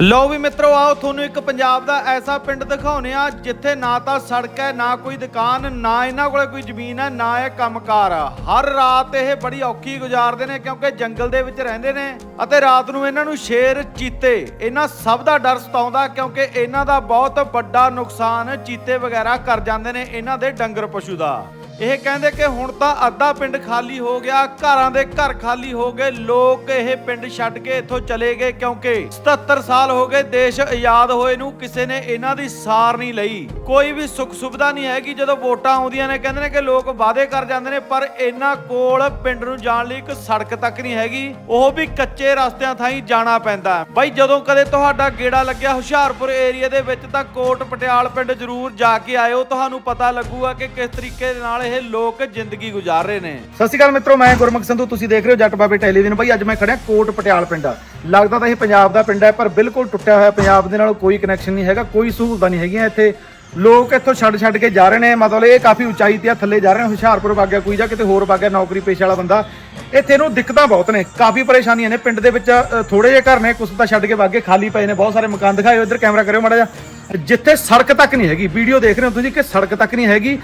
ਲਓ ਵੀ ਮਿੱਤਰੋ, ਆਓ ਤੁਹਾਨੂੰ ਇੱਕ ਪੰਜਾਬ ਦਾ ਐਸਾ ਪਿੰਡ ਦਿਖਾਉਨੇ ਆ ਜਿੱਥੇ ਨਾ ਤਾਂ ਸੜਕ ਹੈ, ਨਾ ਕੋਈ ਦੁਕਾਨ, ਨਾ ਇਹਨਾਂ ਕੋਲੇ ਕੋਈ ਜ਼ਮੀਨ ਹੈ, ਨਾ ਇਹ ਕੰਮਕਾਰ ਆ। ਹਰ ਰਾਤ ਇਹ ਬੜੀ ਔਖੀ ਗੁਜ਼ਾਰਦੇ ਨੇ, ਕਿਉਂਕਿ ਜੰਗਲ ਦੇ ਵਿੱਚ ਰਹਿੰਦੇ ਨੇ ਅਤੇ ਰਾਤ ਨੂੰ ਇਹਨਾਂ ਨੂੰ ਸ਼ੇਰ ਚੀਤੇ। ਇਹਨਾਂ ਸਭ ਦਾ ਡਰ ਸਤਾਉਂਦਾ, ਕਿਉਂਕਿ ਇਹਨਾਂ ਦਾ ਬਹੁਤ ਵੱਡਾ ਨੁਕਸਾਨ ਚੀਤੇ ਵਗੈਰਾ ਕਰ ਜਾਂਦੇ ਨੇ, ਇਹਨਾਂ ਦੇ ਡੰਗਰ ਪਸ਼ੂ ਦਾ। ਇਹ ਕਹਿੰਦੇ ਕਿ ਹੁਣ ਤਾਂ ਅੱਧਾ ਪਿੰਡ ਖਾਲੀ ਹੋ ਗਿਆ, ਘਰਾਂ ਦੇ ਘਰ ਖਾਲੀ ਹੋ ਗਏ, ਲੋਕ ਇਹ ਪਿੰਡ ਛੱਡ ਕੇ ਇੱਥੋਂ ਚਲੇ ਗਏ ਕਿਉਂਕਿ 77 ਸਾਲ ਹੋ ਗਏ ਦੇਸ਼ ਆਜ਼ਾਦ ਹੋਏ ਨੂੰ ਕਿਸੇ ਨੇ ਇਹਨਾਂ ਦੀ ਸਾਰ ਨਹੀਂ ਲਈ। ਕੋਈ ਵੀ ਸੁੱਖ ਸੁਵਿਧਾ ਨਹੀਂ ਹੈਗੀ ਜਦੋਂ ਵੋਟਾਂ ਆਉਂਦੀਆਂ ਨੇ, ਕਹਿੰਦੇ ਨੇ ਕਿ ਲੋਕ ਵਾਅਦੇ ਕਰ ਜਾਂਦੇ ਨੇ, ਪਰ ਇਹਨਾਂ ਕੋਲ ਪਿੰਡ ਨੂੰ ਜਾਣ ਲਈ ਇੱਕ ਸੜਕ ਤੱਕ ਨਹੀਂ ਹੈਗੀ, ਉਹ ਵੀ ਕੱਚੇ ਰਸਤਿਆਂ ਥਾਈ ਜਾਣਾ ਪੈਂਦਾ। ਬਾਈ ਜਦੋਂ ਕਦੇ ਤੁਹਾਡਾ ਗੇੜਾ ਲੱਗਿਆ ਹੁਸ਼ਿਆਰਪੁਰ ਏਰੀਆ ਦੇ ਵਿੱਚ ਤਾਂ ਕੋਟ ਪਟਿਆਲ ਪਿੰਡ ਜ਼ਰੂਰ ਜਾ ਕੇ ਆਇਓ, ਤੁਹਾਨੂੰ ਪਤਾ ਲੱਗੂਗਾ ਕਿ ਕਿਸ ਤਰੀਕੇ ਦੇ ਨਾਲ ਇਹ ਲੋਕ ਜ਼ਿੰਦਗੀ ਗੁਜ਼ਾਰ ਰਹੇ ਨੇ। ਸਤਿ ਸ਼੍ਰੀ ਅਕਾਲ ਮਿੱਤਰੋ, ਮੈਂ ਗੁਰਮੁਖ ਸੰਧੂ, ਤੁਸੀਂ ਦੇਖ ਰਹੇ ਹੋ ਜੱਟ ਬਾਬੇ ਟੈਲੀਵਿਜ਼ਨ। ਭਾਈ ਅੱਜ ਮੈਂ ਖੜਿਆ ਕੋਟ ਪਟਿਆਲ ਪਿੰਡ। ਲੱਗਦਾ ਤਾਂ ਇਹ ਪੰਜਾਬ ਦਾ ਪਿੰਡ ਹੈ, ਪਰ ਬਿਲਕੁਲ ਟੁੱਟਿਆ ਹੋਇਆ ਪੰਜਾਬ ਦੇ ਨਾਲ ਕੋਈ ਕਨੈਕਸ਼ਨ ਨਹੀਂ ਹੈਗਾ, ਕੋਈ ਸਹੂਲਤਾਂ ਨਹੀਂ ਹੈਗੀਆਂ ਇੱਥੇ। ਲੋਕ ਇੱਥੋਂ ਛੱਡ ਛੱਡ ਕੇ ਜਾ ਰਹੇ ਨੇ, ਮਤਲਬ ਇਹ ਕਾਫੀ ਉਚਾਈ ਤੇ ਆ, ਥੱਲੇ ਜਾ ਰਹੇ ਨੇ, ਹੁਸ਼ਿਆਰਪੁਰ ਵਾਗਿਆ ਕੋਈ ਜਾਂ ਕਿਤੇ ਹੋਰ ਵਾਗਿਆ ਨੌਕਰੀ ਪੇਸ਼ੇ ਵਾਲਾ ਬੰਦਾ। ਇੱਥੇ ਨੂੰ ਦਿੱਕਤਾਂ ਬਹੁਤ ਨੇ, ਕਾਫੀ ਪਰੇਸ਼ਾਨੀਆਂ ਨੇ। ਪਿੰਡ ਦੇ ਵਿੱਚ ਥੋੜੇ ਜਿਹੇ ਘਰ ਨੇ, ਕੁਛ ਤਾਂ ਛੱਡ ਕੇ ਵਾਗੇ ਖਾਲੀ ਪਏ ਨੇ, ਬਹੁਤ ਸਾਰੇ ਮਕਾਨ ਦਿਖਾਇਓ ਇੱਧਰ ਕੈਮਰਾ ਕਰਿਓ ਮਾੜਾ ਜਿਹਾ। ਜਿੱਥੇ ਸੜਕ ਤੱਕ ਨਹੀਂ ਹੈਗੀ ਵੀਡੀਓ ਦੇਖ ਰਹੇ ਹੋ ਤੁਸੀਂ ਕਿ ਸੜਕ ਤੱਕ ਨਹੀਂ ਹੈਗੀ।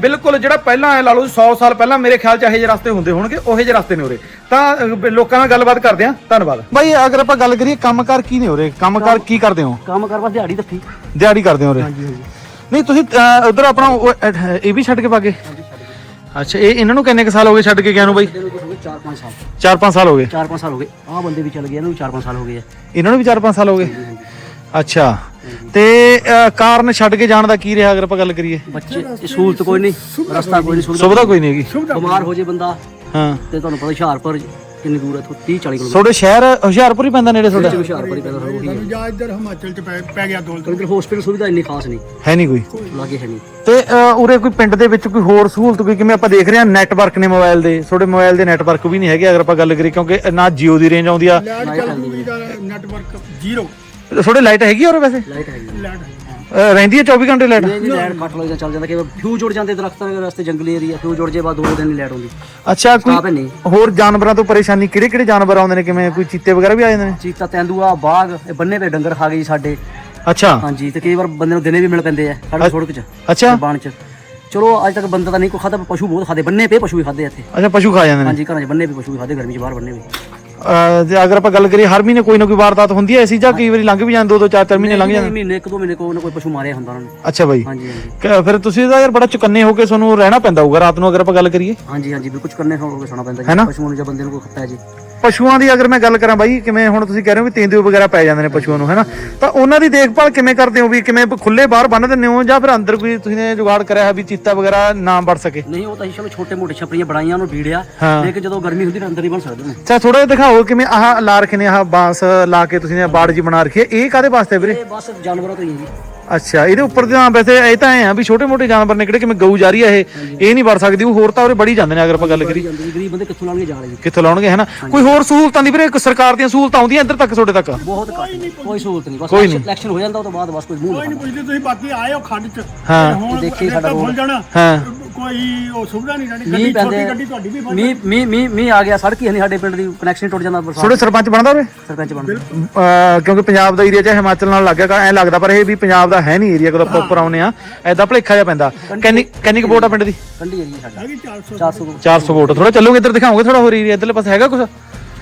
ਬਿਲਕੁਲ ਜਿਹੜਾ ਪਹਿਲਾਂ ਐ ਲਾ ਲਓ 100 ਸਾਲ ਪਹਿਲਾਂ ਮੇਰੇ ਖਿਆਲ ਚ ਇਹੋ ਜਿਹੇ ਰਸਤੇ ਹੁੰਦੇ ਹੋਣਗੇ ਉਹੇ ਜਿਹੇ ਰਸਤੇ ਨੇ ਉਰੇ। ਤਾਂ ਲੋਕਾਂ ਨਾਲ ਗੱਲਬਾਤ ਕਰਦੇ ਆ ਧੰਨਵਾਦ। ਬਾਈ ਅਗਰ ਆਪਾਂ ਗੱਲ ਕਰੀਏ ਕੰਮਕਾਰ ਕੀ ਨੇ ਉਰੇ? ਕੰਮਕਾਰ ਕੀ ਕਰਦੇ ਹੋ? ਕੰਮ ਕਰ ਬਸ ਦਿਹਾੜੀ ਦੱਫੀ ਦਿਹਾੜੀ ਕਰਦੇ ਹੋ ਉਰੇ? ਨਹੀਂ ਤੁਸੀਂ ਉਧਰ ਆਪਣਾ ਇਹ ਵੀ ਛੱਡ ਕੇ ਭਾਗੇ ਅੱਛਾ ਇਹ ਇਹਨਾਂ ਨੂੰ ਕਿੰਨੇ ਕੁ ਸਾਲ ਹੋ ਗਏ ਛੱਡ ਕੇ ਗਿਆ ਨੂੰ ਬਾਈ? ਇਹਨੂੰ ਹੋ ਗਏ 4-5 ਸਾਲ। 4-5 ਸਾਲ ਹੋ ਗਏ? 4-5 ਸਾਲ ਹੋ ਗਏ। ਆਹ ਬੰਦੇ ਵੀ ਚੱਲ ਗਏ ਇਹਨੂੰ ਵੀ 4-5 ਸਾਲ ਹੋ ਗਏ ਇਹਨਾਂ ਨੂੰ ਵੀ 4-5 ਸਾਲ ਹੋ ਗਏ? ਅੱਛਾ। ਤੇ ਕਾਰਨ ਛੱਡ ਕੇ ਜਾਣ ਦਾ ਕੀ ਰਿਹਾ ਅਗਰ ਆਪਾਂ ਗੱਲ ਕਰੀਏ? ਬੱਚੇ ਇਹ ਸਹੂਲਤ ਕੋਈ ਨਹੀਂ ਰਸਤਾ ਕੋਈ ਨਹੀਂ ਸੁਵਿਧਾ ਸੁਵਿਧਾ ਕੋਈ ਨਹੀਂ ਹੈਗੀ। ਬਿਮਾਰ ਹੋ ਜੇ ਬੰਦਾ ਹਾਂ। ਤੇ ਤੁਹਾਨੂੰ ਪਤਾ ਹੁਸ਼ਿਆਰਪੁਰ ਕਿੰਨੀ ਦੂਰ ਹੈ ਇੱਥੋਂ 30 40 ਕਿਲੋਮੀਟਰ। ਤੁਹਾਡੇ ਸ਼ਹਿਰ ਹੁਸ਼ਿਆਰਪੁਰ ਹੀ ਪੈਂਦਾ ਨੇੜੇ ਤੁਹਾਡਾ? ਹੁਸ਼ਿਆਰਪੁਰ ਹੀ ਪੈਦਾ ਹੋਊਗੀ ਜਾਂ ਇੱਧਰ ਹਿਮਾਚਲ ਚ ਪੈ ਪੈ ਗਿਆ ਦੌਲਤ। ਕਿਉਂਕਿ ਹਸਪੀਟਲ ਸੁਵਿਧਾ ਇੰਨੀ ਖਾਸ ਨਹੀਂ। ਹੈ ਨਹੀਂ ਕੋਈ। ਲਾਗੇ ਹੈ ਨਹੀਂ। ਤੇ ਅ, ਉਰੇ ਕੋਈ ਪਿੰਡ ਦੇ ਵਿੱਚ ਕੋਈ ਹੋਰ ਸਹੂਲਤ ਕੋਈ ਕਿਵੇਂ ਆਪਾਂ ਦੇਖ ਰਹੇ ਹਾਂ ਨੈਟਵਰਕ ਨੇ ਮੋਬਾਈਲ ਦੇ? ਤੁਹਾਡੇ ਮੋਬਾਈਲ ਦੇ ਨੈਟਵਰਕ ਵੀ ਨਹੀਂ ਹੈਗੇ ਅਗਰ ਆਪਾਂ ਗੱਲ ਕਰੀਏ ਕਿਉਂਕਿ ਨਾ Jio ਦੀ ਰੇਂਜ ਆਉਂਦੀ ਆ। ਲਾਈਟ ਚੱਲ ਜੂਗੀ ਦਾ ਨੈਟਵਰਕ ਜ਼ੀਰੋ ਤੁਹਾਡੇ ਲਾਈਟ ਹੈਗੀ ਉਰੇ ਵੈਸੇ? ਲਾਈਟ ਹੈਗੀ ਲਾਈਟ ਅ, ਰਹਿੰਦੀ ਹੈ 24 ਘੰਟੇ ਲਾਈਟ? ਨਹੀਂ ਲਾਈਟ ਕੱਟ ਲੱਗਦਾ ਚੱਲ ਜਾਂਦਾ ਕਿ ਫਿਊ ਜੁੜ ਜਾਂਦੇ ਦਰਖਤਾਂ ਦੇ ਰਸਤੇ ਜੰਗਲੀ ਏਰੀਆ ਫਿਊ ਜੁੜ ਜੇ ਬਾਅਦ ਦੋ ਦਿਨ ਨਹੀਂ ਲਾਈਟ ਆਉਂਦੀ ਅੱਛਾ ਕੋਈ ਨਹੀਂ। ਹੋਰ ਜਾਨਵਰਾਂ ਤੋਂ ਪਰੇਸ਼ਾਨੀ ਕਿਹੜੇ ਕਿਹੜੇ ਜਾਨਵਰ ਆਉਂਦੇ ਨੇ ਕਿਵੇਂ ਕੋਈ ਚੀਤੇ ਵਗੈਰਾ ਵੀ ਆ ਜਾਂਦੇ ਨੇ? ਚੀਤਾ ਤੈਂਦੂਆ ਬਾਗ ਇਹ ਬੰਨੇ ਪੇ ਡੰਗਰ ਖਾ ਗਏ ਜੀ ਸਾਡੇ। ਅੱਛਾ। ਹਾਂਜੀ ਤੇ ਕਈ ਵਾਰ ਬੰਦੇ ਨੂੰ ਦਿਨੇ ਵੀ ਮਿਲ ਪੈਂਦੇ ਆ ਸਾਡੇ ਸੜਕ 'ਚ ਅੱਛਾ। ਬਾਣ 'ਚ। ਚਲੋ ਅੱਜ ਤੱਕ ਬੰਦਾ ਤਾਂ ਨਹੀਂ ਕੋਈ ਖਾਦਾ ਪਸ਼ੂ ਬਹੁਤ ਖਾਦੇ ਬੰਨੇ ਪੇ ਪਸ਼ੂ ਵੀ ਖਾਦੇ ਇੱਥੇ। ਅੱਛਾ ਪਸ਼ੂ ਖਾ ਜਾਂਦੇ ਨੇ। ਹਾਂਜੀ ਘਰਾਂ 'ਚ ਬੰਨੇ ਪੇ ਪਸ਼ੂ ਵੀ ਖਾਦੇ ਗਰਮੀ 'ਚ ਬਾਹਰ ਬੰਨੇ ਵੀ। ਜੇ ਅਗਰ ਆਪਾਂ ਗੱਲ ਕਰੀਏ ਹਰ ਮਹੀਨੇ ਕੋਈ ਨਾ ਕੋਈ ਵਾਰਦਾਤ ਹੁੰਦੀ ਹੈ ਐਸੀ ਜਾਂ ਕਈ ਵਾਰੀ ਲੰਘ ਵੀ ਜਾਂਦੇ ਦੋ ਦੋ ਚਾਰ ਚਾਰ ਮਹੀਨੇ ਲੰਘ ਜਾਂਦੇ। ਮਹੀਨੇ ਇੱਕ ਦੋ ਮਹੀਨੇ ਕੋਈ ਨਾ ਕੋਈ ਪਸ਼ੂ ਮਾਰਿਆ ਹੁੰਦਾ ਉਹਨਾਂ ਨੇ। ਅੱਛਾ ਬਾਈ। ਹਾਂਜੀ ਹਾਂਜੀ। ਕ- ਫਿਰ ਤੁਸੀਂ ਤਾਂ ਯਾਰ ਬੜਾ ਚੁਕੰਨੇ ਹੋ ਕੇ ਤੁਹਾਨੂੰ ਰਹਿਣਾ ਪੈਂਦਾ ਹੋਊਗਾ ਰਾਤ ਨੂੰ ਅਗਰ ਆਪਾਂ ਗੱਲ ਕਰੀਏ। ਹਾਂਜੀ ਹਾਂਜੀ ਬਿਲਕੁਲ ਕਰਨੇ ਹੋ ਕੇ ਸੁਣਾ ਪੈਂਦਾ ਹੈਨਾ? ਜੀ ਪਸ਼ੂਆਂ ਨੂੰ ਜਾਂ ਬੰਦੇ ਨੂੰ ਕੋਈ ਖੱਪਾ ਜੀ। ਪਸ਼ੂਆਂ ਦੀ ਅਗਰ ਮੈਂ ਗੱਲ ਕਰਾਂ ਬਾਈ ਕਿਵੇਂ ਹੁਣ ਤੁਸੀਂ ਕਹਿ ਰਹੇ ਹੋ ਵੀ ਤੇਂਦੂਏ ਵਗੈਰਾ ਪੈ ਜਾਂਦੇ ਨੇ ਪਸ਼ੂਆਂ ਨੂੰ ਹੈਨਾ? ਤਾਂ ਉਹਨਾਂ ਦੀ ਦੇਖਭਾਲ ਕਿਵੇਂ ਕਰਦੇ ਹੋ ਵੀ ਕਿਵੇਂ ਖੁੱਲੇ ਬਾਹਰ ਬੰਨ ਦਿੰਦੇ ਹੋ ਜਾਂ ਫਿਰ ਅੰਦਰ ਕੋਈ ਤੁਸੀਂ ਨੇ ਜੁਗਾੜ ਕਰਿਆ ਹੈ ਵੀ ਚੀਤਾ ਵਗੈਰਾ ਨਾ ਵੜ ਸਕੇ? ਨਹੀਂ ਉਹ ਤਾਂ ਅਸੀਂ ਚਲੋ ਛੋਟੇ ਮੋਟੇ ਛਪੜੀਆਂ ਬਣਾਈਆਂ ਉਹਨੂੰ ਵੀੜਿਆ। ਲੇਕਿਨ ਜਦੋਂ ਗਰਮੀ ਹੁੰਦੀ ਤਾਂ ਅੰਦਰ ਹੀ ਬਣ ਸਕਦੇ ਨੇ। ਅੱਛਾ ਥੋੜਾ ਜਿਹਾ ਦਿਖਾਓ ਕਿਵੇਂ ਆਹ ਲਾ ਰੱਖੇ ਨੇ ਆਹ ਬਾਂਸ ਲਾ ਕੇ ਤੁਸੀਂ ਨੇ ਬਾੜ ਜੀ ਬਣਾ ਰੱਖੀ ਹੈ। ਇਹ ਕਾਦੇ ਵਾਸਤੇ ਵੀਰੇ? ਇਹ ਬਸ ਜਾਨਵਰਾਂ ਤੋਂ ਹੀ ਹੈ ਜੀ। ਅੱਛਾ ਇਹਦੇ ਉੱਪਰ ਤਾਂ ਵੈਸੇ ਇਹ ਤਾਂ ਐ ਆ ਵੀ ਛੋਟੇ ਮੋਟੇ ਜਾਨਵਰ ਨੇ ਕਿਹੜੇ ਕਿਵੇਂ ਗਊ ਜਾ ਰਹੀ ਹੈ ਇਹ? ਇਹ ਨਹੀਂ ਵੜ ਸਕਦੀ ਉਹ ਹੋਰ ਤਾਂ ਉਹਰੇ ਬੜੀ ਜਾਂਦੇ ਨੇ ਅਗਰ ਆਪਾਂ ਗੱਲ ਜੀ ਗਰੀਬ ਬੰਦੇ ਕਿੱਥੋਂ ਜੀ ਲਾਉਣਗੇ ਹੈਨਾ ਕੋਈ ਹੋਰ ਸਹੂਲਤਾਂ ਦੀ ਵੀਰੇ ਇੱਕ ਸਰਕਾਰ ਦੀਆਂ ਸਹੂਲਤਾਂ ਆਉਂਦੀਆਂ ਇੱਧਰ ਤੱਕ ਤੁਹਾਡੇ ਤੱਕ? ਬਹੁਤ ਘੱਟ ਕੋਈ ਸਹੂਲਤ ਨਹੀਂ ਬਸ ਕੋਈ ਨਹੀਂ। ਇਲੈਕਸ਼ਨ ਹੋ ਜਾਂਦਾ ਉਹ ਤੋਂ ਬਾਅਦ ਬਸ ਕੋਈ ਮੂੰਹ ਕੋਈ ਨਹੀਂ ਪੁੱਛਦੇ ਤੁਸੀਂ ਬਾਕੀ ਆਏ ਹੋ ਖੱਡ ਚ। ਹਾਂ। ਦੇਖੀ ਸਾਡਾ। ਜਾਣਾ। ਹਾਂ। ਕੋਈ ਉਹ ਸੁਵਿਧਾ ਨਹੀਂ ਰਹਿਣੀ ਮੀਂਹ ਗੱਡੀ ਛੋਟੀ ਪੈਂਦੇ ਗੱਡੀ ਤੁਹਾਡੀ ਵੀ ਬੰਦ ਮੀਂਹ ਮੀਂਹ ਮੀਂਹ ਮੀਂਹ ਆ ਗਿਆ ਸੜਕ ਹੀ ਨਹੀਂ ਸਾਡੇ ਪਿੰਡ ਦੀ ਕਨੈਕਸ਼ਨ ਟੁੱਟ ਜਾਂਦਾ ਬਰਸਾਤ। ਤੁਹਾਡੇ ਸਰਪੰਚ ਬਣਦਾ ਉਰੇ? ਸਰਪੰਚ ਬਣ ਅਹ ਕਿਉਂਕਿ ਪੰਜਾਬ ਦਾ ਏਰੀਆ ਚ ਹਿਮਾਚਲ ਨਾਲ ਲੱਗ ਗਿਆ ਐ ਲੱਗਦਾ ਪਰ ਇਹ ਵੀ ਪੰਜਾਬ ਦਾ ਹੈ ਨਹੀਂ ਏਰੀਆ ਉੱਪਰ ਆਉਨੇ ਆ ਐਦਾਂ ਭਲੇਖਾ ਜਿਹਾ ਪੈਂਦਾ। ਕਿੰਨੀ ਕਿੰਨੀ ਕੁ ਵੋਟ ਆ ਪਿੰਡ ਦੀ? ਕੰਢੀ ਏਰੀਆ ਸਾਡਾ। ਹੈਗੀ 400 400 ਤੋਂ 400 ਵੋਟ। ਥੋੜਾ ਚੱਲੋਗੇ ਇੱਧਰ ਦਿਖਾਓਗੇ ਥੋੜਾ ਹੋਰ ਏਰੀਆ ਇੱਧਰਲੇ ਪਾਸੇ ਹੈਗਾ ਕੁਝ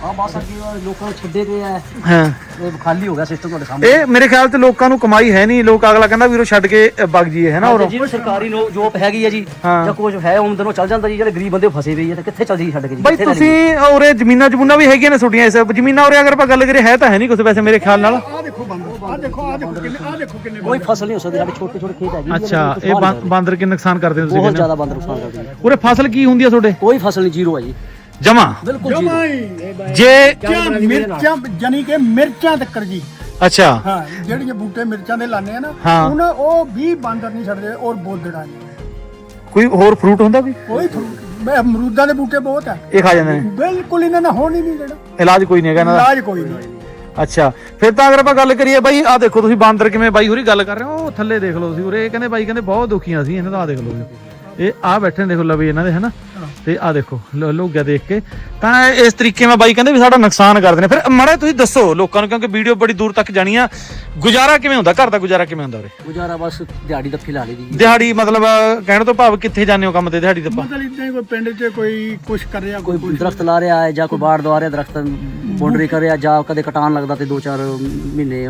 ਆ ਬਸ ਅੱਗੇ ਉਹ ਲੋਕਾਂ ਨੂੰ ਛੱਡੇ ਤੇ ਆ। ਹਾਂ। ਇਹ ਖਾਲੀ ਹੋ ਗਿਆ ਸਿਸਟਮ ਤੁਹਾਡੇ ਸਾਹਮਣੇ। ਇਹ ਮੇਰੇ ਖਿਆਲ ਤੇ ਲੋਕਾਂ ਨੂੰ ਕਮਾਈ ਹੈ ਨਹੀਂ। ਲੋਕ ਅਗਲਾ ਕਹਿੰਦਾ ਵੀਰੋ ਛੱਡ ਕੇ ਅ, ਵਗ ਜੀਏ ਹੈ ਨਾ ਉਰੋਂ? ਜਿਹਨੂੰ ਸਰਕਾਰੀ ਨੋ ਜੋਬ ਹੈਗੀ ਹੈ ਜੀ ਹਾਂ। ਜਾਂ ਕੁਝ ਹੈ ਆਮਦਨ ਉਹ ਚੱਲ ਜਾਂਦਾ ਜੀ ਜਿਹੜੇ ਗਰੀਬ ਬੰਦੇ ਫਸੇ ਪਏ ਆ ਤੇ ਕਿੱਥੇ ਚੱਲ ਜੀ ਛੱਡ ਕੇ ਜੀ? ਬਾਈ ਕਿੱਥੇ ਤੁਸੀਂ ਉਰੇ ਜ਼ਮੀਨਾਂ ਜਮੂਨਾਂ ਵੀ ਹੈਗੀਆਂ ਨੇ ਛੋਟੀਆਂ ਇਸ ਜ਼ਮੀਨਾਂ ਉਰੇ ਅਗਰ ਆਪਾਂ ਗੱਲ ਕਰੀਏ ਹੈ ਤਾਂ ਹੈ ਨਹੀਂ ਕੁਝ ਵੈਸੇ ਮੇਰੇ ਖਿਆਲ ਨਾਲ। ਆ ਦੇਖੋ ਬੰਦ ਆ ਦੇਖੋ ਆ ਦੇਖੋ ਕਿੰਨੇ ਆ ਦੇਖੋ ਕਿੰਨੇ ਕੋਈ ਫਸਲ ਨਹੀਂ ਹੋ ਸਕਦੀ ਸਾਡੇ ਛੋਟੇ ਛੋਟੇ ਖੇਤ ਹੈਗੇ ਜੀ, ਅੱਛਾ ਉਹਦੇ ਇਹ ਵਿੱਚ ਬਾਂ- ਬਾਂਦਰ ਕਿ ਨੁਕਸਾਨ ਕਰਦੇ ਨੇ ਤੁਸੀਂ ਬਹੁਤ ਕਹਿੰਦੇ ਜ਼ਿਆਦਾ ਬੰਦ ਨੁਕਸਾਨ ਕਰਦੇ ਜੀ ਉਰੇ ਫਸਲ ਕੀ ਹੁੰਦੀ ਆ ਤੁਹਾਡੇ? ਕੋਈ ਫਸਲ ਨਹੀਂ ਜ਼ੀਰੋ ਹੈ ਜੀ। ਜਮਾ। ਬਿਲਕੁਲ ਜ਼ੀਰੋ ਜਮਾਈ ਜੇ ਮਿਰਚਾਂ ਮਿਰਚਾਂ ਜਾਨੀ ਕਿ ਮਿਰਚਾਂ ਤੱਕ ਜੀ। ਅੱਛਾ। ਹਾਂ ਜਿਹੜੀਆਂ ਬੂਟੇ ਮਿਰਚਾਂ ਦੇ ਲਾਣੇ ਆ ਨਾ ਹਾਂ। ਉਹਨਾਂ ਉਹ ਵੀ ਬਾਂਦਰ ਨਹੀਂ ਛੱਡਦੇ ਔਰ ਬੋਦੜਾ ਨਹੀਂ। ਕੋਈ ਹੋਰ ਫਰੂਟ ਹੁੰਦਾ ਵੀ ਕੋਈ fruit- ਮੈਂ ਅਮਰੂਦਾਂ ਦੇ ਬੂਟੇ ਬਹੁਤ ਆ। ਇਹ ਖਾ ਜਾਂਦੇ ਨੇ? ਬਿਲਕੁਲ ਇਹਨਾਂ ਨਾਲ ਹੋਣ ਹੀ ਨਹੀਂ ਜਿਹੜਾ ਇਲਾਜ ਕੋਈ ਨਹੀਂ ਹੈਗਾ ਇਹਨਾਂ ਦਾ? ਇਲਾਜ ਕੋਈ ਨਹੀਂ। ਅੱਛਾ। ਫਿਰ ਤਾਂ ਅਗਰ ਆਪਾਂ ਗੱਲ ਕਰੀਏ ਬਾਈ ਆ ਦੇਖੋ ਤੁਸੀਂ ਬਾਂਦਰ ਕਿਵੇਂ ਬਾਈ ਹੋਰੀ ਗੱਲ ਕਰ ਰਹੇ ਹੋ ਉਹ ਥੱਲੇ ਦੇਖ ਲਓ ਤੁਸੀਂ ਉਰੇ। ਇਹ ਕਹਿੰਦੇ ਬਾਈ ਕਹਿੰਦੇ ਬਹੁਤ ਦੁਖੀਆਂ ਸੀ ਇਹਨਾਂ ਦਾ ਆਹ ਦੇਖ ਲਓ। ਇਹ ਆ ਬੈਠੇ ਨੇ ਦੇਖੋ ਲਵੇ ਇਹਨਾਂ ਦੇ ਹਨਾ? ਤੇ ਆ ਦੇਖੋ ਲੋ- ਲੋਗਿਆ ਦੇਖ ਕੇ। ਤਾਂ ਇਸ ਤਰੀਕੇ ਨਾਲ ਬਾਈ ਕਹਿੰਦੇ ਵੀ ਸਾਡਾ ਨੁਕਸਾਨ ਕਰਦੇ ਨੇ ਫਿਰ ਮਾੜਾ ਤੁਸੀਂ ਦੱਸੋ ਲੋਕਾਂ ਨੂੰ ਕਿਉਂਕਿ ਵੀਡੀਓ ਬੜੀ ਦੂਰ ਤੱਕ ਜਾਣੀ ਆ। ਗੁਜ਼ਾਰਾ ਕਿਵੇਂ ਹੁੰਦਾ? ਘਰ ਦਾ ਗੁਜ਼ਾਰਾ ਕਿਵੇਂ ਹੁੰਦਾ ਉਰੇ? ਗੁਜ਼ਾਰਾ ਬਸ ਦਿਹਾੜੀ ਦੱਫੀ ਲਾ ਲਈ ਦੀ ਜੀ। ਦਿਹਾੜੀ ਮਤਲਬ ਕਹਿਣ ਤੋਂ ਭਾਵ ਕਿੱਥੇ ਜਾਂਦੇ ਹੋ ਕੰਮ ਤੇ ਦਿਹਾੜੀ ਤੇ ਮਤਲਬ ਇਦਾਂ ਹੀ ਕੋਈ ਪਿੰਡ 'ਚ ਕੋਈ ਕੁਛ ਕਰ ਰਿਹਾ ਕੋਈ ਕੋਈ ਦਰਖਤ ਲਾ ਰਿਹਾ ਹੈ ਜਾਂ ਕੋਈ ਬਾੜ ਦਵਾ ਰਿਹਾ ਦਰਖਤ ਬੌਂਡਰੀ ਕਰ ਰਿਹਾ ਜਾਂ ਕਦੇ ਕਟਾਨ ਲੱਗਦਾ ਤੇ 2-4 ਮਹੀਨੇ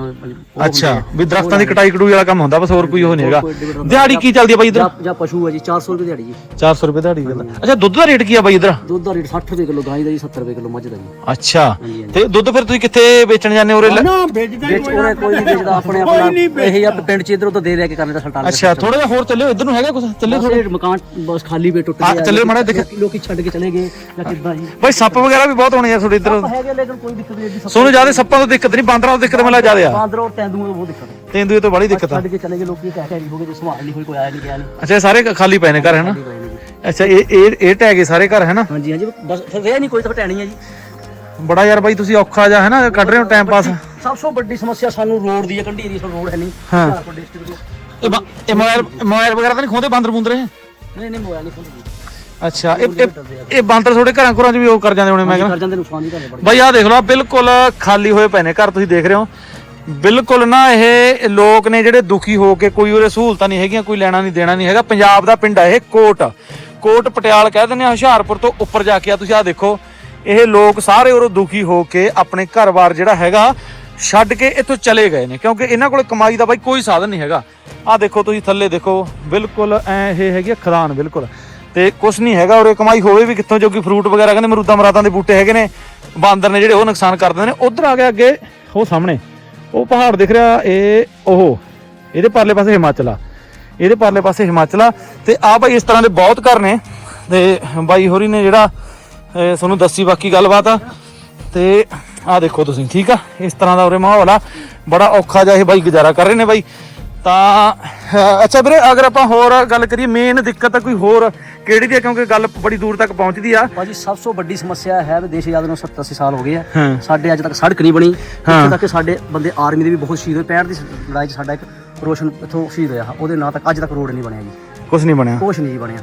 ਅੱਛਾ। ਵੀ ਦਰਖਤਾਂ ਦੀ ਕਟਾਈ ਕਟੂਈ ਵਾਲਾ ਕੰਮ ਹੁੰਦਾ ਬਸ ਹੋਰ ਕੋਈ ਉਹ ਨਹੀਂ ਹੈਗਾ। ਦਿਹਾੜੀ ਕੀ ਚੱਲਦੀ ਹੈ ਬਾਈ ਇਧਰ? ਜਾਂ ਪਸ਼ੂ ਹੈ ਜੀ 400 ਰੁਪਏ ਦਿਹਾੜੀ ਜੀ। 400 ਰੁਪਏ ਦਿਹਾੜੀ ਅੱਛਾ ਦੁੱਧ ਦਾ ਰੇਟ ਕੀ ਆ ਬਾਈ ਇਧਰ? ਦੁੱਧ ਦਾ ਰੇਟ 60 ਰੁਪਏ ਕਿਲੋ ਗਾਂ ਦਾ ਜੀ 70 ਰੁਪਏ ਕਿਲੋ ਮੱਝ ਦਾ ਜੀ। ਅੱਛਾ। ਹਾਂਜੀ, ਹਾਂਜੀ। ਤੇ ਦੁੱਧ ਫਿਰ ਤੁਸੀਂ ਕਿੱਥੇ ਵੇਚਣ ਜਾਂਦੇ ਹੋ ਉਰੇ? ਲੈ- ਨਾ ਵੇਚਦਾ ਹੀ ਵਿੱਚ ਉਹਨੇ ਕੋਈ ਨਹੀਂ ਵੇਚਦਾ ਆਪਣੇ ਕੋਈ ਆਪਣਾ ਇਹ ਆ ਪਿੰਡ ਚ ਇਧਰ ਉਧਰ ਦੇ ਲੈ ਕੇ ਕਰਨੇ ਦਾ ਸਲਟਾਨ ਅੱਛਾ ਥੋੜਾ ਜਿਹਾ ਹੋਰ ਚੱਲਿਓ ਇਧਰ ਨੂੰ ਹੈਗਾ ਕੁਝ ਚੱਲੇ ਬਸ ਇਹ ਮਕਾਨ ਬਸ ਖਾਲੀ ਪੇ ਟੁੱਟ ਹਾਂ, ਗਿਆ ਚੱਲਿਓ ਮਾੜਾ ਜਿਹਾ ਲੋਕੀ- ਲੋਕੀ ਛੱਡ ਕੇ ਚਲੇ ਗਏ ਜਾਂ ਕਿੱਦਾਂ ਜੀ। ਬਾਈ ਸੱਪ ਵਗੈਰਾ ਵੀ ਬਹੁਤ ਹੋਣੇ ਆ ਤੁਹਾਡੇ ਇਧਰ। ਹੈਗੇ ਲੇਕਿਨ ਕੋਈ ਦਿੱਕਤ ਨਹੀਂ ਜੀ ਸੋਨੂੰ ਜ਼ਿਆਦਾ ਸੱਪਾਂ ਤੋਂ ਦਿੱਕਤ ਨਹੀਂ ਬਾਂਦਰਾਂ ਤੋਂ ਦਿੱਕਤ ਮੈਨੂੰ ਜ਼ਿਆਦਾ। ਆ ਬਾਂਦਰ ਔਰ ਤੈਂਦੂਆਂ ਤੋਂ ਬਹੁਤ ਦਿੱਕਤ ਹੈ। ਤੇਂਦੂਏ ਤੋਂ ਬੜੀ ਦਿੱਕਤ ਆ। ਛੱਡ ਕੇ ਚਲੇ ਗਏ ਲੋਕੀ ਕਹਿ ਕਹਿ ਨਹੀਂ ਹੋ ਗਏ ਸੰਭਾਲ ਨਹੀਂ ਹੋਈ ਕੋਈ ਆਇਆ ਨਹੀਂ ਗਿਆ ਨਹੀਂ। ਅੱਛਾ ਇਹ ਸਾਰੇ ਖਾਲੀ ਪਏ ਨੇ ਘਰ ਜੀ। ਅੱਛਾ ਇਹ ਇਹ ਇਹ ਟੈਗ ਹੈ ਸਾਰੇ ਘਰ ਹੈ ਨਾ? ਹਾਂਜੀ ਹਾਂਜੀ ਬਸ ਫਿਰ ਰਿਹਾ ਨਹੀਂ ਕੋਈ ਤਾਂ ਟੈਣੀ ਹੈ ਜੀ। ਬੜਾ ਯਾਰ ਬਾਈ ਤੁਸੀਂ ਔਖਾ ਜਾ ਹੈ ਨਾ ਕੱਢ ਰਹੇ ਹੋ ਟਾਈਮ ਪਾਸ ਸਭ ਤੋਂ ਵੱਡੀ ਸਮੱਸਿਆ ਸਾਨੂੰ ਰੋਡ ਦੀ ਹੈ ਕੰਢੀ ਏਰੀਆ ਸਾਨੂੰ ਰੋਡ ਹੈ ਨਹੀਂ। ਹਾਂ। ਇਹ ਇਹ ਮੋਬਾਈਲ ਮੋਬਾਈਲ ਵਗੈਰਾ ਤਾਂ ਨਹੀਂ ਖੋਦੇ ਬਾਂਦਰ ਬੁੰਦਰ ਇਹ? ਨਹੀਂ ਨਹੀਂ ਮੋਬਾਈਲ ਨਹੀਂ ਖੁੱਲਦੀ ਅੱਛਾ ਇਹ ਇਹ- ਬਾਂਦਰ ਤੁਹਾਡੇ ਘਰਾਂ ਘਰਾਂ 'ਚ ਵੀ ਉਹ ਕਰ ਜਾਂਦੇ ਹੋਣੇ ਮੈਂ ਕਹਿੰਦਾ। ਕਰ ਜਾਂਦੇ ਨੁਕਸਾਨ ਦੀ ਤੁਹਾਨੂੰ ਬੜੀ। ਬਾਈ ਆਹ ਦੇਖ ਲਓ ਬਿਲਕੁਲ ਖਾਲੀ ਹੋਏ ਪਏ ਨੇ ਘਰ ਤੁਸੀਂ ਦੇਖ ਰਹੇ ਹੋ। ਬਿਲਕੁਲ ਨਾ ਇਹ ਲੋਕ ਨੇ ਜਿਹੜੇ ਦੁਖੀ ਹੋ ਕੇ ਕੋਈ ਉਰੇ ਸਹੂਲਤਾਂ ਨਹੀਂ ਹੈਗੀਆਂ ਕੋਈ ਲੈਣਾ ਨਹੀਂ ਦੇਣਾ ਨਹੀਂ ਹੈਗਾ। ਪੰਜਾਬ ਦਾ ਪਿੰਡ ਆ ਇਹ ਕੋਟ। ਕੋਟ ਪਟਿਆਲ ਕਹਿ ਦਿੰਦੇ ਆ ਹੁਸ਼ਿਆਰਪੁਰ ਤੋਂ ਉੱਪਰ ਜਾ ਕੇ ਆ। ਤੁਸੀਂ ਆਹ ਦੇਖੋ, ਇਹ ਲੋਕ ਸਾਰੇ ਉਰੋਂ ਦੁਖੀ ਹੋ ਕੇ ਆਪਣੇ ਘਰ-ਬਾਰ ਜਿਹੜਾ ਹੈਗਾ, ਛੱਡ ਕੇ ਇੱਥੋਂ ਚਲੇ ਗਏ ਨੇ। ਕਿਉਂਕਿ ਇਹਨਾਂ ਕੋਲ ਕਮਾਈ ਦਾ ਬਾਈ ਕੋਈ ਸਾਧਨ ਨਹੀਂ ਹੈਗਾ। ਆਹ ਦੇਖੋ, ਤੁਸੀਂ ਥੱਲੇ ਦੇਖੋ, ਬਿਲਕੁਲ ਐ ਇਹ ਹੈਗੀ ਆ ਖਦਾਨ, ਬਿਲਕੁਲ। ਤੇ ਕੁਛ ਨਹੀਂ ਹੈਗਾ ਉਰੇ ਕਮਾਈ ਹੋਵੇ ਵੀ ਕਿੱਥੋਂ ਜੋ ਕਿ ਫਰੂਟ ਵਗੈਰਾ, ਕਹਿੰਦੇ ਮਰੂਦਾਂ ਮਰਾਦਾਂ ਦੇ ਬੂਟੇ ਹੈਗੇ ਨੇ, ਬਾਂਦਰ ਨੇ ਜਿਹੜੇ ਉਹ ਨੁਕਸਾਨ ਕਰ ਦਿੰਦੇ ਨੇ। ਉਧਰ ਆ ਗਿਆ ਅੱਗੇ, ਉਹ ਸਾਹਮਣੇ, ਉਹ ਪਹਾੜ ਦਿਖ ਰਿਹਾ, ਇਹ ਉਹ, ਇਹਦੇ ਪਰਲੇ ਪਾਸੇ ਹਿਮਾਚਲ ਆ। ਇਹਦੇ ਪਰਲੇ ਪਾਸੇ ਹਿਮਾਚਲ ਆ। ਤੇ ਆ ਬਾਈ ਇਸ ਤਰ੍ਹਾਂ ਦੇ ਬਹੁਤ ਘਰ ਨੇ। ਤੇ ਬਾਈ ਹੋਰੀ ਨੇ ਜਿਹੜਾ ਤੁਹਾਨੂੰ ਦੱਸੀ ਬਾਕੀ ਗੱਲਬਾਤ ਆ। ਤੇ ਆ ਦੇਖੋ ਤੁਸੀਂ ਠੀਕ ਆ? ਇਸ ਤਰ੍ਹਾਂ ਦਾ ਉਰੇ ਮਾਹੌਲ ਆ। ਬੜਾ ਔਖਾ ਜਿਹਾ ਇਹ ਬਾਈ ਗੁਜ਼ਾਰਾ ਕਰ ਰਹੇ ਨੇ ਬਾਈ। ਤਾਂ ਅੱਛਾ ਵੀਰੇ ਅਗਰ ਆਪਾਂ ਹੋਰ ਗੱਲ ਕਰੀਏ ਮੇਨ ਦਿੱਕਤ ਆ ਕੋਈ ਹੋਰ ਕਿਹੜੀ ਦੀ ਆ? ਕਿਉਂਕਿ ਗੱਲ ਬੜੀ ਦੂਰ ਤੱਕ ਪਹੁੰਚਦੀ ਆ। ਭਾਜੀ ਸਭ ਤੋਂ ਵੱਡੀ ਸਮੱਸਿਆ ਹੈ ਵੀ ਦੇਸ਼ ਆਜ਼ਾਦ ਨੂੰ 70 80 ਸਾਲ ਹੋ ਗਏ ਆ। ਹਾਂ। ਸਾਡੇ ਅੱਜ ਤੱਕ ਸੜਕ ਨਹੀਂ ਬਣੀ। ਹਾਂ। ਇੱਥੇ ਤੱਕ ਸਾਡੇ ਬੰਦੇ ਆਰਮੀ ਦੇ ਵੀ ਬਹੁਤ ਸ਼ਹੀਦ ਹੋਏ। 65 ਦੀ ਲੜਾਈ 'ਚ ਸਾਡਾ ਇੱਕ ਰੋਸ਼ਨ ਇੱਥੋਂ ਸ਼ਹੀਦ ਹੋਇਆ ਉਹਦੇ ਨਾਂ ਤੱਕ ਅੱਜ ਤੱਕ ਰੋਡ ਨਹੀਂ ਬਣਿਆ ਜੀ। ਕੁਝ ਨਹੀਂ ਬਣਿਆ? ਕੁਛ ਨਹੀਂ ਬਣਿਆ।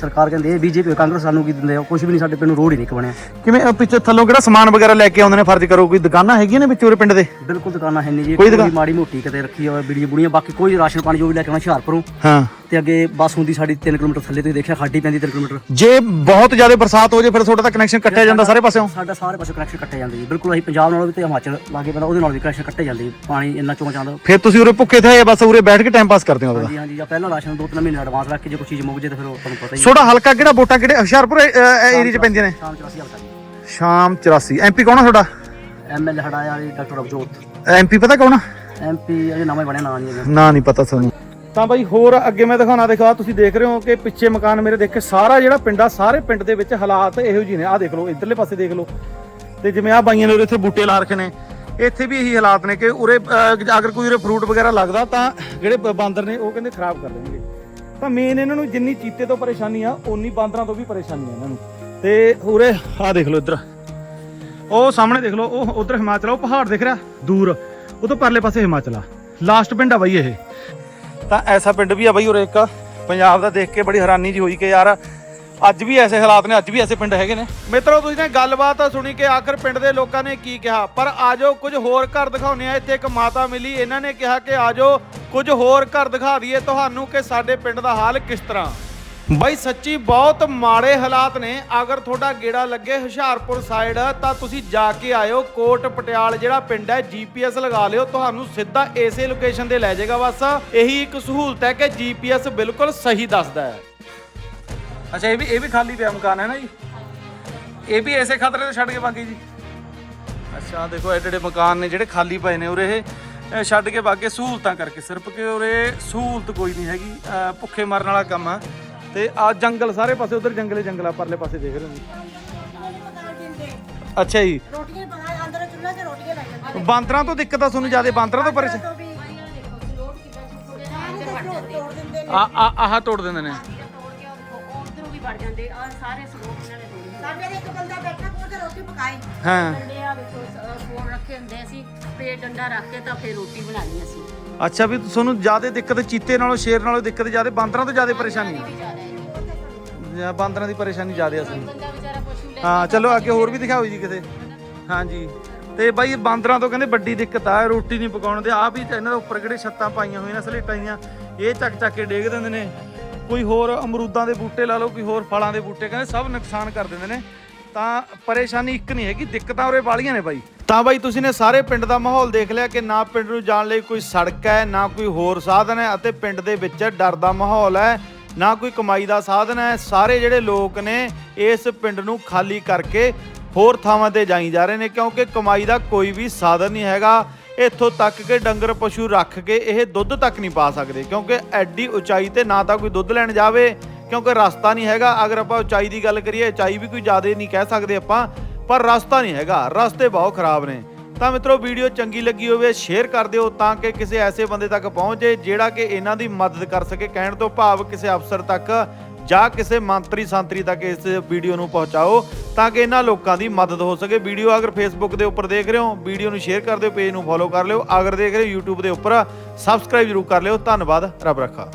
ਸਰਕਾਰ ਕਹਿੰਦੇ ਇਹ ਬੀਜੇਪੀ ਕਾਂਗਰਸ ਸਾਨੂੰ ਕੀ ਦਿੰਦੇ ਆ? ਕੁਝ ਵੀ ਨਹੀਂ ਸਾਡੇ ਪਿੰਡ ਨੂੰ ਰੋਡ ਹੀ ਨਹੀਂ ਬਣਿਆ। ਕਿਵੇਂ ਪਿੱਛੇ ਥੱਲੋਂ ਕਿਹੜਾ ਸਮਾਨ ਵਗੈਰਾ ਲੈ ਕੇ ਆਉਂਦੇ ਨੇ ਫਰਜ਼ ਕਰੋ ਕੋਈ ਦੁਕਾਨਾਂ ਹੈਗੀਆਂ ਨੇ ਵਿੱਚ ਉਰੇ ਪਿੰਡ ਦੇ? ਬਿਲਕੁਲ ਦੁਕਾਨਾਂ ਹੈ ਨਹੀਂ ਜੀ ਕੋਈ ਮਾੜੀ ਮੋਟੀ ਕਿਤੇ ਰੱਖੀ ਹੋਵੇ ਬੀੜੀਆਂ ਬੁੜੀਆਂ ਬਾਕੀ ਕੋਈ ਰਾਸ਼ਨ ਪਾਣੀ ਜੋ ਵੀ ਲੈ ਕੇ ਆਉਣਾ ਹੁਸ਼ਿਆਰਪੁਰੋਂ। ਹਾਂ। ਤੇ ਅੱਗੇ ਬੱਸ ਹੁੰਦੀ ਸਾਡੀ 3 ਕਿਲੋਮੀਟਰ ਥੱਲੇ ਤੁਸੀਂ ਦੇਖਿਆ ਖਾਡੀ ਪੈਂਦੀ 3 ਕਿਲੋਮੀਟਰ। ਜੇ ਬਹੁਤ ਜ਼ਿਆਦਾ ਬਰਸਾਤ ਹੋ ਜੇ ਫਿਰ ਤੁਹਾਡਾ ਤਾਂ ਕਨੈਕਸ਼ਨ ਕੱਟਿਆ ਜਾਂਦਾ ਸਾਰੇ ਪਾਸਿਓਂ। ਸਾਡਾ ਸਾਰੇ ਪਾਸੇ ਕਨੈਕਸ਼ਨ ਕੱਟੇ ਜਾਂਦੇ ਜੀ। ਬਿਲਕੁਲ ਅਸੀਂ ਪੰਜਾਬ ਨਾਲੋਂ ਵੀ ਤੇ ਹਿਮਾਚਲ ਲਾਗੇ ਪੈਂਦਾ ਉਹਦੇ ਨਾਲ ਵੀ ਕਨੈਕਸ਼ਨ ਕੱਟੇ ਜਾਂਦੇ ਜੀ। ਪਾਣੀ ਇੰਨਾ ਚੋਂ ਜਾਂਦਾ। ਫਿਰ ਤੁਸੀਂ ਉਰੇ ਭੁੱਖੇ ਤੇ ਬਸ ਉਰੇ ਬੈਠ ਕੇ ਟਾਈਮ ਪਾਸ ਕਰਦੇ ਹੋ ਆਪਦਾ ਹਾਂਜੀ ਹਾਂਜੀ ਜਾਂ ਪਹਿਲਾਂ ਰਾਸ਼ਨ ਦੋ ਤਿੰਨ ਮਹੀਨੇ ਐਡਵਾਂਸ ਰੱਖ ਕੇ ਜੇ ਕੋਈ ਚੀਜ਼ ਮੁੱਕ ਜੇ ਤਾਂ ਫਿਰ ਉਹ ਤੁਹਾਨੂੰ ਪਤਾ ਹੀ ਛੋਟਾ ਹਲਕਾ ਕਿਹੜਾ ਵੋਟਾਂ ਕਿਹੜੇ ਹੁਸ਼ਿਆਰਪੁਰ ਏਰੀਆ 'ਚ ਪੈਂਦੀਆਂ ਨੇ? ਸ਼ਾਮ 84 ਹਲਕਾ ਜੀ। ਸ਼ਾਮ 84 ਐਮਪੀ ਕੌਣ ਆ ਤੁਹਾਡਾ? ਐਮਐਲ ਹੜਾ ਆ ਜੀ ਡਾਕਟਰ ਅਬਜੋਤ ਐਮਪੀ ਪਤਾ ਕੌਣ ਆ? ਐਮਪੀ ਅਜੇ ਨਵਾਂ ਹੀ ਬਣਿਆ ਨਾਂ ਨਹੀਂ ਨਾ ਨਹੀਂ ਪਤਾ ਤੁਹਾਨੂੰ। ਤਾਂ ਬਾਈ ਹੋਰ ਅੱਗੇ ਮੈਂ ਦਿਖਾਉਣਾ ਦਿਖਾ ਤੁਸੀਂ ਦੇਖ ਰਹੇ ਹੋ ਕਿ ਪਿੱਛੇ ਮਕਾਨ ਮੇਰੇ ਦੇਖ ਕੇ ਸਾਰਾ ਜਿਹੜਾ ਪਿੰਡ ਆ ਸਾਰੇ ਪਿੰਡ ਦੇ ਵਿੱਚ ਹਾਲਾਤ ਇਹੋ ਜਿਹੇ ਨੇ। ਆਹ ਦੇਖ ਲਓ ਇਧਰਲੇ ਪਾਸੇ ਦੇਖ ਲਓ। ਤੇ ਜਿਵੇਂ ਆ ਬਾਈਆਂ ਨੇ ਉਰੇ ਇੱਥੇ ਬੂਟੇ ਲਾ ਰੱਖੇ ਨੇ। ਇੱਥੇ ਵੀ ਇਹੀ ਹਾਲਾਤ ਨੇ ਕਿ ਉਰੇ ਅਗਰ ਕੋਈ ਉਰੇ ਫਰੂਟ ਵਗੈਰਾ ਲੱਗਦਾ ਤਾਂ ਜਿਹੜੇ ਬਾਂਦਰ ਨੇ ਉਹ ਕਹਿੰਦੇ ਖਰਾਬ ਕਰ ਦੇਣਗੇ। ਤਾਂ ਮੇਨ ਇਹਨਾਂ ਨੂੰ ਜਿੰਨੀ ਚੀਤੇ ਤੋਂ ਪਰੇਸ਼ਾਨੀ ਆ ਓਨੀ ਬਾਂਦਰਾਂ ਤੋਂ ਵੀ ਪਰੇਸ਼ਾਨੀ ਆ ਇਹਨਾਂ ਨੂੰ। ਤੇ ਉਰੇ ਆਹ ਦੇਖ ਲਓ ਇੱਧਰ। ਉਹ ਸਾਹਮਣੇ ਦੇਖ ਲਓ ਉਹ ਉਧਰ ਹਿਮਾਚਲ ਆ, ਉਹ ਪਹਾੜ ਦਿਖ ਰਿਹਾ ਦੂਰ। ਉਹ ਤੋਂ ਪਰਲੇ ਪਾਸੇ ਹਿਮਾਚਲ ਆ। ਲਾਸਟ ਪਿੰਡ ਆ ਬਾਈ ਇਹ। ਤਾਂ ਐਸਾ ਪਿੰਡ ਵੀ ਆ ਬਾਈ ਉਰੇ ਇੱਕ। ਪੰਜਾਬ ਦਾ ਦੇਖ ਕੇ ਬੜੀ ਹੈਰਾਨੀ ਜੀ ਹੋਈ ਕਿ ਯਾਰ ਅੱਜ ਵੀ ਐਸੇ ਹਾਲਾਤ ਨੇ, ਅੱਜ ਵੀ ਐਸੇ ਪਿੰਡ ਹੈਗੇ ਨੇ। ਮਿੱਤਰੋ, ਤੁਸੀਂ ਨੇ ਗੱਲਬਾਤ ਤਾਂ ਸੁਣੀ ਕਿ ਆਖਰ ਪਿੰਡ ਦੇ ਲੋਕਾਂ ਨੇ ਕੀ ਕਿਹਾ, ਪਰ ਆਜੋ ਕੁਝ ਹੋਰ ਘਰ ਦਿਖਾਉਣੇ ਆ ਇੱਥੇ ਇੱਕ ਮਾਤਾ ਮਿਲੀ, ਇਹਨਾਂ ਨੇ ਕਿਹਾ ਕਿ ਆਜੋ ਕੁਝ ਹੋਰ ਘਰ ਦਿਖਾ ਦਈਏ। ਤੁਹਾਨੂੰ ਕਿ ਸਾਡੇ ਪਿੰਡ ਦਾ ਹਾਲ ਕਿਸ ਤਰ੍ਹਾਂ? ਬਾਈ ਸੱਚੀ ਬਹੁਤ ਮਾੜੇ ਹਾਲਾਤ ਨੇ। ਅਗਰ ਤੁਹਾਡਾ ਗੇੜਾ ਲੱਗੇ ਹੁਸ਼ਿਆਰਪੁਰ ਸਾਈਡ ਤਾਂ ਤੁਸੀਂ ਜਾ ਕੇ ਆਇਓ। ਕੋਟ ਪਟਿਆਲ ਜਿਹੜਾ ਪਿੰਡ ਹੈ ਜੀਪੀਐਸ ਲਗਾ ਲਿਓ। ਤੁਹਾਨੂੰ ਸਿੱਧਾ ਇਸੇ ਲੋਕੇਸ਼ਨ ਤੇ ਲੈ ਜਾਏਗਾ ਬਸ। ਇਹੀ ਇੱਕ ਸਹੂਲਤ ਹੈ ਕਿ ਜੀਪੀਐਸ ਬਿਲਕੁਲ ਸਹੀ ਦੱਸਦਾ ਹੈ। ਅੱਛਾ, ਇਹ ਵੀ ਇਹ ਵੀ ਖਾਲੀ ਪਿਆ ਮਕਾਨ ਹੈ ਨਾ ਜੀ? ਇਹ ਵੀ ਐਸੇ ਖਤਰੇ ਤੇ ਛੱਡ ਕੇ ਬਾਕੀ ਜੀ। ਅੱਛਾ ਦੇਖੋ ਐਡੇ ਐਡੇ ਮਕਾਨ ਨੇ ਜਿਹੜੇ ਖਾਲੀ ਪਏ ਨੇ ਉਰੇ, ਇਹ ਛੱਡ ਕੇ ਬਾਗੇ ਸਹੂਲਤਾਂ ਕਰਕੇ ਸਿਰਫ ਕਿ ਉਰੇ ਸਹੂਲਤ ਕੋਈ ਨਹੀਂ ਹੈਗੀ। ਭੁੱਖੇ ਮਰਨ ਵਾਲਾ ਕੰਮ ਆ। ਤੇ ਆ ਜੰਗਲ ਸਾਰੇ ਪਾਸੇ ਉਧਰ ਜੰਗਲੇ ਜੰਗਲਾ ਪਰਲੇ ਪਾਸੇ ਦੇਖ ਰਹੇ ਹੋ ਅੱਛਾ ਜੀ। ਰੋਟੀਆਂ ਪਕਾ ਅੰਦਰ ਚੁੱਲ੍ਹਾ ਤੇ ਰੋਟੀਆਂ ਲੈ ਜਾਂਦੇ। ਬਾਂਦਰਾਂ ਤੋਂ ਦਿੱਕਤ ਆ ਤੁਹਾਨੂੰ ਜ਼ਿਆਦਾ ਬਾਂਦਰਾਂ ਤੋਂ ਪਰੇਸ਼ਾਨ ਤੋਂ ਵੀ ਤੋੜ ਦਿੰਦੇ ਨੇ। ਆ ਆ ਆਹ ਤੋੜ ਦਿੰਦੇ ਨੇ। ਉਧਰੋਂ ਵੀ ਵੜ ਜਾਂਦੇ ਆ ਸਾਰੇ ਸਲੋਪ ਇਹਨਾਂ ਨੇ ਤੋੜੇ ਸਾਡੇ ਦੇ ਇੱਕ ਬੰਦਾ ਬੈਠਾ ਕੋਲ ਤੇ ਰੋਟੀ ਪਕਾਈ। ਹਾਂ। ਡੰਡੇ ਆ ਵੇਖੋ ਫੋਨ ਰੱਖੇ ਹੁੰਦੇ ਸੀ ਤੇ ਡੰਡਾ ਰੱਖ ਕੇ ਤਾਂ ਫੇਰ ਰੋਟੀ ਬਣਾਣੀ ਅਸੀਂ। ਅੱਛਾ ਵੀ ਤੁਹਾਨੂੰ ਜ਼ਿਆਦਾ ਦਿੱਕਤ ਚੀਤੇ ਨਾਲੋਂ ਸ਼ੇਰ ਨਾਲੋਂ ਦਿੱਕਤ ਜ਼ਿਆਦਾ ਬਾਂਦਰਾਂ ਤੋਂ ਜ਼ਿਆਦਾ ਪਰੇਸ਼ਾਨੀ? ਹੈ ਬਾਂਦਰਾਂ ਦੀ ਪਰੇਸ਼ਾਨੀ ਜ਼ਿਆਦਾ ਅਸੀਂ ਬੰਦਾ ਵਿਚਾਰਾ ਪਸ਼ੂ ਲੈ ਹਾਂ ਚਲੋ ਅੱਗੇ ਹੋਰ ਵੀ ਦਿਖਾਓ ਜੀ ਕਿਤੇ। ਹਾਂਜੀ। ਤੇ ਬਾਈ ਬਾਂਦਰਾਂ ਤੋਂ ਕਹਿੰਦੇ ਵੱਡੀ ਦਿੱਕਤ ਆ ਰੋਟੀ ਨਹੀਂ ਪਕਾਉਣ ਦੇ ਆ ਵੀ ਇਹਨਾਂ ਦੇ ਉੱਪਰ ਕਿਹੜੇ ਛੱਤਾਂ ਪਾਈਆਂ ਹੋਈਆਂ ਨੇ ਸਲੇਟਾਂ ਦੀਆਂ ਇਹ ਚੱਕ ਚੱਕ ਕੇ ਡੇਗ ਦਿੰਦੇ ਨੇ। ਕੋਈ ਹੋਰ ਅਮਰੂਦਾਂ ਦੇ ਬੂਟੇ ਲਾ ਲਓ ਕੋਈ ਹੋਰ ਫਲਾਂ ਦੇ ਬੂਟੇ ਕਹਿੰਦੇ ਸਭ ਨੁਕਸਾਨ ਕਰ ਦਿੰਦੇ ਨੇ। ਤਾਂ ਪਰੇਸ਼ਾਨੀ ਇੱਕ ਨਹੀਂ ਹੈਗੀ, ਦਿੱਕਤਾਂ ਉਰੇ ਵਾਲੀਆਂ ਨੇ ਬਾਈ। ਤਾਂ ਬਾਈ ਤੁਸੀਂ ਨੇ ਸਾਰੇ ਪਿੰਡ ਦਾ ਮਾਹੌਲ ਦੇਖ ਲਿਆ ਕਿ ਨਾ ਪਿੰਡ ਨੂੰ ਜਾਣ ਲਈ ਕੋਈ ਸੜਕ ਹੈ, ਨਾ ਕੋਈ ਹੋਰ ਸਾਧਨ ਹੈ ਅਤੇ ਪਿੰਡ ਦੇ ਵਿੱਚ ਡਰ ਦਾ ਮਾਹੌਲ ਹੈ, ਨਾ ਕੋਈ ਕਮਾਈ ਦਾ ਸਾਧਨ ਹੈ। ਸਾਰੇ ਜਿਹੜੇ ਲੋਕ ਨੇ ਇਸ ਪਿੰਡ ਨੂੰ ਖਾਲੀ ਕਰਕੇ ਹੋਰ ਥਾਵਾਂ ਤੇ ਜਾਈ ਜਾ ਰਹੇ ਨੇ ਕਿਉਂਕਿ ਕਮਾਈ ਦਾ ਕੋਈ ਵੀ ਸਾਧਨ ਨਹੀਂ ਹੈਗਾ। ਇੱਥੋਂ ਤੱਕ ਕਿ ਡੰਗਰ ਪਸ਼ੂ ਰੱਖ ਕੇ ਇਹ ਦੁੱਧ ਤੱਕ ਨਹੀਂ ਪਾ ਸਕਦੇ ਕਿਉਂਕਿ ਐਡੀ ਉਚਾਈ ਤੇ ਨਾ ਤਾਂ ਕੋਈ ਦੁੱਧ ਲੈਣ ਜਾਵੇ ਕਿਉਂਕਿ ਰਸਤਾ ਨਹੀਂ ਹੈਗਾ। ਅਗਰ ਆਪਾਂ ਉਚਾਈ ਦੀ ਗੱਲ ਕਰੀਏ, ਉਚਾਈ ਵੀ ਕੋਈ ਜ਼ਿਆਦਾ ਨਹੀਂ ਕਹਿ ਸਕਦੇ ਆਪਾਂ, ਪਰ ਰਸਤਾ ਨਹੀਂ ਹੈਗਾ। ਰਸਤੇ ਬਹੁਤ ਖਰਾਬ ਨੇ। ਤਾਂ ਮਿੱਤਰੋ, ਵੀਡੀਓ ਚੰਗੀ ਲੱਗੀ ਹੋਵੇ, ਸ਼ੇਅਰ ਕਰ ਦਿਓ ਤਾਂ ਕਿ ਕਿਸੇ ਐਸੇ ਬੰਦੇ ਤੱਕ ਪਹੁੰਚੇ ਜਿਹੜਾ ਕਿ ਇਹਨਾਂ ਦੀ ਮਦਦ ਕਰ ਸਕੇ। ਕਹਿਣ ਤੋਂ ਭਾਵ ਕਿਸੇ ਅਫਸਰ ਤੱਕ ਜਾਂ ਕਿਸੇ ਮੰਤਰੀ ਸੰਤਰੀ ਤੱਕ ਇਸ ਵੀਡੀਓ ਨੂੰ ਪਹੁੰਚਾਓ ਤਾਂ ਕਿ ਇਹਨਾਂ ਲੋਕਾਂ ਦੀ ਮਦਦ ਹੋ ਸਕੇ। ਵੀਡੀਓ ਅਗਰ ਫੇਸਬੁੱਕ ਦੇ ਉੱਪਰ ਦੇਖ ਰਹੇ ਹੋ, ਵੀਡੀਓ ਨੂੰ ਸ਼ੇਅਰ ਕਰ ਦਿਓ, ਪੇਜ ਨੂੰ ਫੋਲੋ ਕਰ ਲਿਓ। ਅਗਰ ਦੇਖ ਰਹੇ ਹੋ YouTube ਦੇ ਉੱਪਰ ਸਬਸਕ੍ਰਾਈਬ ਜ਼ਰੂਰ ਕਰ ਲਿਓ। ਧੰਨਵਾਦ, ਰੱਬ ਰੱਖਾ।